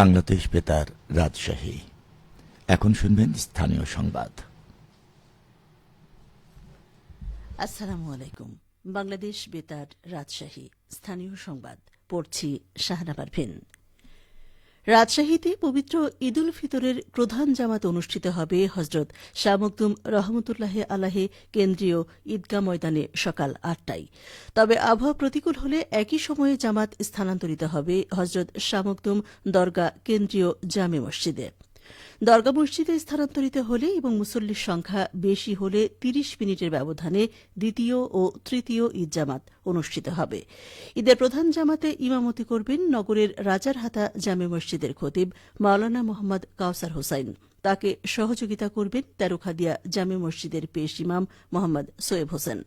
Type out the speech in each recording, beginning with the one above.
বাংলাদেশ বেতার রাজশাহী। এখন শুনবেন স্থানীয় সংবাদ। আসসালামু আলাইকুম। বাংলাদেশ বেতার রাজশাহী। স্থানীয় সংবাদ। পড়ছি শাহনা পারভিন রাজশাহীতে পবিত্র ঈদুল ফিতরের প্রধান জামাত অনুষ্ঠিত হবে হজরত শাহ মকদুম রহমতুল্লাহ আলাহে কেন্দ্রীয় ঈদগাহ ময়দানে সকাল আটটায়। তবে আবহাওয়া প্রতিকূল হলে একই সময়ে জামাত স্থানান্তরিত হবে হজরত শাহ মকদুম দরগা কেন্দ্রীয় জামে মসজিদে। দরগা মসজিদে স্থানান্তরিত হলে এবং মুসল্লির সংখ্যা বেশি হলে ৩০ মিনিটের ব্যবধানে দ্বিতীয় ও তৃতীয় ঈদ জামাত অনুষ্ঠিত হবে। ঈদের প্রধান জামাতে ইমামতি করবেন নগরের রাজারহাতা জামে মসজিদের খতিব মাওলানা মোহাম্মদ কাউসার হোসাইন। তাকে সহযোগিতা করবেন তেরোখাদিয়া জামে মসজিদের পেশ ইমাম মোহাম্মদ সোয়েব হোসেন।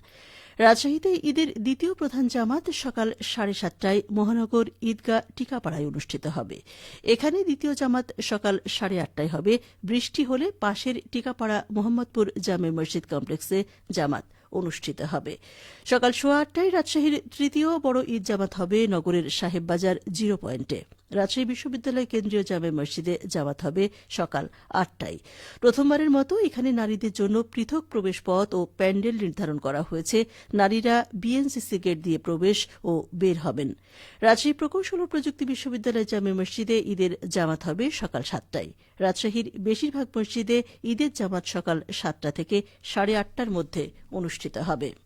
রাজশাহীতে ঈদের দ্বিতীয় প্রধান জামাত সকাল সাড়ে সাতটায় মহানগর ঈদগাহ টিকাপাড়ায় অনুষ্ঠিত হবে। এখানে দ্বিতীয় জামাত সকাল সাড়ে আটটায় হবে। বৃষ্টি হলে পাশের টিকাপাড়া মোহাম্মদপুর জামে মসজিদ কমপ্লেক্সে জামাত অনুষ্ঠিত হবে। সকাল সোয়া আটটায় রাজশাহীর তৃতীয় বড় ঈদ জামাত হবে নগরের সাহেববাজার জিরো পয়েন্টে। রাজশাহী বিশ্ববিদ্যালয় কেন্দ্রীয় জামে মসজিদে জামাত হবে সকাল আটটায়। প্রথমবারের মতো এখানে নারীদের জন্য পৃথক প্রবেশ পথ ও প্যান্ডেল নির্ধারণ করা হয়েছে। নারীরা বিএনসিসি গেট দিয়ে প্রবেশ ও বের হবেন। রাজশাহী প্রকৌশল ও প্রযুক্তি বিশ্ববিদ্যালয় জামে মসজিদে ঈদের জামাত হবে সকাল সাতটায়। রাজশাহীর বেশিরভাগ মসজিদে ঈদের জামাত সকাল সাতটা থেকে সাড়ে আটটার মধ্যে অনুষ্ঠিত হবে।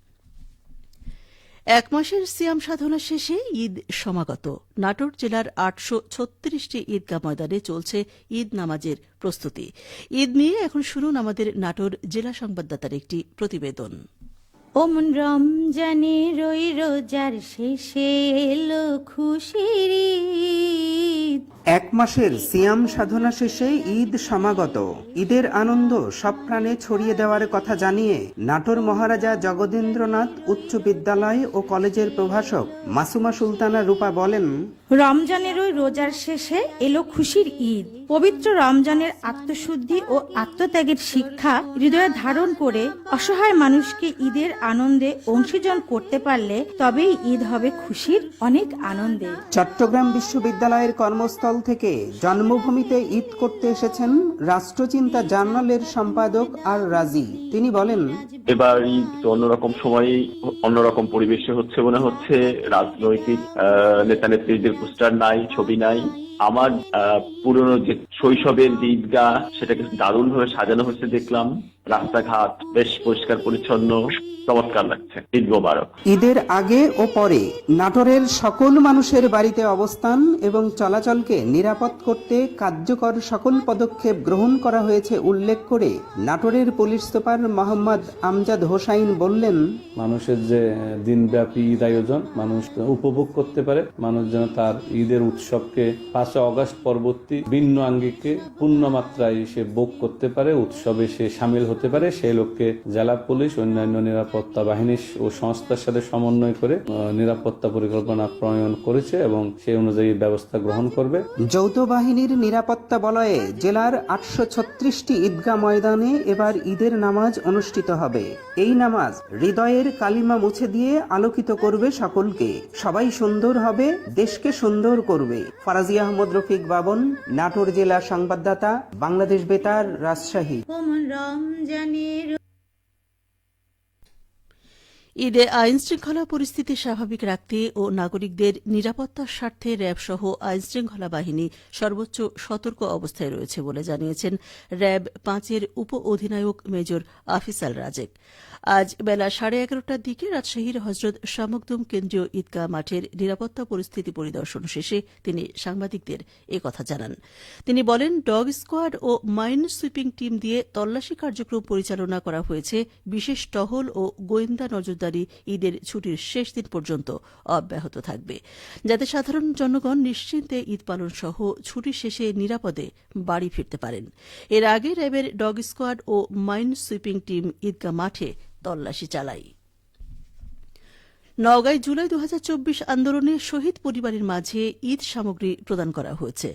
এক মাসের সিয়াম সাধনা শেষে ঈদ সমাগত। নাটোর জেলার আটশো ছত্রিশটি ঈদগাহ ময়দানে চলছে ঈদ নামাজের প্রস্তুতি। ঈদ নিয়ে এখন শুনুন আমাদের নাটোর জেলা সংবাদদাতার একটি প্রতিবেদন। ওমন রমজানে রই রোজার শেষে এলো খুশির। এক মাসের সিয়াম সাধনা শেষে ঈদ সমাগত। ঈদের আনন্দ সব প্রাণে ছড়িয়ে দেওয়ার কথা জানিয়ে নাটোর মহারাজা জগদীন্দ্রনাথ উচ্চ বিদ্যালয় ও কলেজের প্রভাষক মাসুমা সুলতানা রূপা বলেন রমজানের ওই রোজার শেষে এলো খুশির ঈদ। পবিত্র রমজানের আত্মশুদ্ধি ও আত্মত্যাগের শিক্ষা হৃদয়ে ধারণ করে অসহায় মানুষকে ঈদের আনন্দে অংশীজন করতে পারলে তবেই ঈদ হবে খুশির অনেক আনন্দে। চট্টগ্রাম বিশ্ববিদ্যালয়ের কর্মস্থল থেকে জন্মভূমিতে ঈদ করতে এসেছেন রাষ্ট্রচিন্তা জার্নালের সম্পাদক আর রাজি। তিনি বলেন এবার ঈদ তো অন্যরকম সময়ে অন্যরকম পরিবেশে হচ্ছে মনে হচ্ছে রাজনৈতিক আহ, নেতা নেত্রীদের পোস্টার নাই, ছবি নাই, আমার পুরনো যে শৈশবের যে ঈদগাহ, সেটাকে দারুণ ভাবে সাজানো হয়েছে দেখলাম। রাস্তাঘাট বেশ পরিষ্কার, পরিচ্ছন্ন। চমৎকার লাগছে। ঈদ মোবারক। ঈদের আগে ও পরে নাটোরের সকল মানুষের বাড়িতে অবস্থান এবং চলাচলকে নিরাপদ করতে কার্যকর সকল পদক্ষেপ গ্রহণ করা হয়েছে উল্লেখ করে নাটোরের পুলিশ সুপার মোহাম্মদ আমজাদ হোসাইন বললেন মানুষের যে দিনব্যাপী ঈদ আয়োজন মানুষ উপভোগ করতে পারে মানুষ যেন তার ঈদের উৎসবকে পাঁচই অগস্ট পরবর্তী ভিন্ন আঙ্গিকে পূর্ণ মাত্রায় সে ভোগ করতে পারে উৎসবে সে সামিল হতে পারে সেই লক্ষ্যে জেলা পুলিশ অন্যান্য নিরাপত্তা বাহিনী ও সংস্থার সাথে সমন্বয় করে আহ, নিরাপত্তা পরিকল্পনা প্রণয়ন করেছে এবং সেই অনুযায়ী ব্যবস্থা গ্রহণ করবে। যৌথ বাহিনীর নিরাপত্তা বলয়ে জেলার আটশো ছত্রিশটি ঈদগাহ ময়দানে এবার ঈদের নামাজ অনুষ্ঠিত হবে। এই নামাজ হৃদয়ের কালিমা মুছে দিয়ে আলোকিত করবে সকলকে। সবাই সুন্দর হবে দেশকে সুন্দর করবে। ফারাজি আহমদ রফিক বাবন নাটোর জেলা সংবাদদাতা বাংলাদেশ বেতার রাজশাহী। রমজানের ঈদে আইন শৃঙ্খলা পরিস্থিতি স্বাভাবিক রাখতে ও নাগরিকদের নিরাপত্তার স্বার্থে র্যাব সহ আইন শৃঙ্খলা বাহিনী সর্বোচ্চ সতর্ক অবস্থায় রয়েছে বলে জানিয়েছেন র্যাব পাঁচের উপ অধিনায়ক মেজর আফিসাল রাজেক। আজ বেলা সাড়ে এগারোটার দিকে রাজশাহীর হজরত শামকদুম কেন্দ্রীয় ঈদগাহ মাঠের নিরাপত্তা পরিস্থিতি পরিদর্শন শেষে তিনি সাংবাদিকদের কথা জানান। তিনি বলেন, ডগ স্কোয়াড ও মাইন সুইপিং টিম দিয়ে তল্লাশি কার্যক্রম পরিচালনা করা হয়েছে। বিশেষ টহল ও গোয়েন্দা নজরদারি ঈদের ছুটির শেষ দিন পর্যন্ত অব্যাহত থাকবে। যাতে সাধারণ জনগণ নিশ্চিন্তে ঈদ পালন সহ ছুটি শেষে নিরাপদে বাড়ি ফিরতে পারেন। এর আগে র্যাবের ডগ স্কোয়াড ও মাইন সুইপিং টিম ঈদগাহ মাঠে তল্লাশি চালায়। নওগাঁয় জুলাই দু হাজার চব্বিশ আন্দোলনে শহীদ পরিবারের মাঝে ঈদ সামগ্রী প্রদান করা হয়েছে।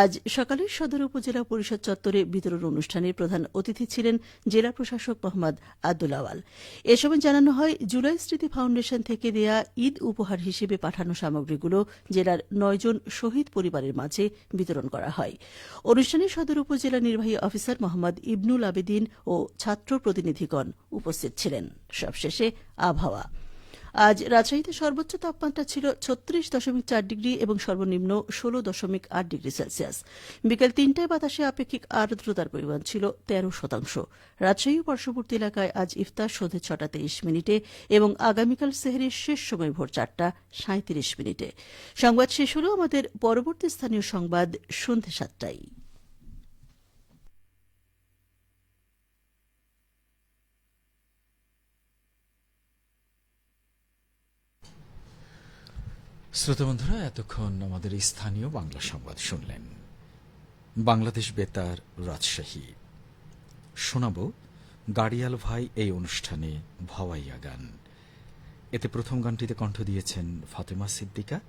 আজ সকালে সদর উপজেলা পরিষদ চত্বরে বিতরণ অনুষ্ঠানে প্রধান অতিথি ছিলেন জেলা প্রশাসক মোহাম্মদ আব্দুল আওয়াল। এ সময় জানানো হয়, জুলাই স্মৃতি ফাউন্ডেশন থেকে দেয়া ঈদ উপহার হিসেবে পাঠানো সামগ্রীগুলো জেলার নয়জন শহীদ পরিবারের মাঝে বিতরণ করা হয়। অনুষ্ঠানে সদর উপজেলা নির্বাহী অফিসার মোহাম্মদ ইবনুল আবেদিন ও ছাত্র প্রতিনিধিগণ উপস্থিত ছিলেন। সবশেষে আবহাওয়া। আজ রাজশাহীতে সর্বোচ্চ তাপমাত্রা ছিল ছত্রিশ দশমিক চার ডিগ্রি এবং সর্বনিম্ন ষোলো দশমিক আট ডিগ্রি সেলসিয়াস। বিকেল তিনটায় বাতাসে আপেক্ষিক আর্দ্রতার পরিমাণ ছিল তেরো শতাংশ। রাজশাহী পার্শ্ববর্তী এলাকায় আজ ইফতার সন্ধে ছটা তেইশ মিনিটে এবং আগামীকাল সেহরির শেষ সময় ভোর চারটা সাঁত্রিশ মিনিটে। সংবাদ শেষ হল আমাদের পরবর্তী স্থানীয় সংবাদ সন্ধে সাতটায়। শ্রোতা বন্ধুরা, এতক্ষণ আমাদের স্থানীয় বাংলা সংবাদ শুনলেন। বাংলাদেশ বেতার রাজশাহী। শোনাব, গাড়িয়াল ভাই এই অনুষ্ঠানে ভাওয়াইয়া গান। এতে প্রথম গানটিতে কণ্ঠ দিয়েছেন ফাতেমা সিদ্দিকা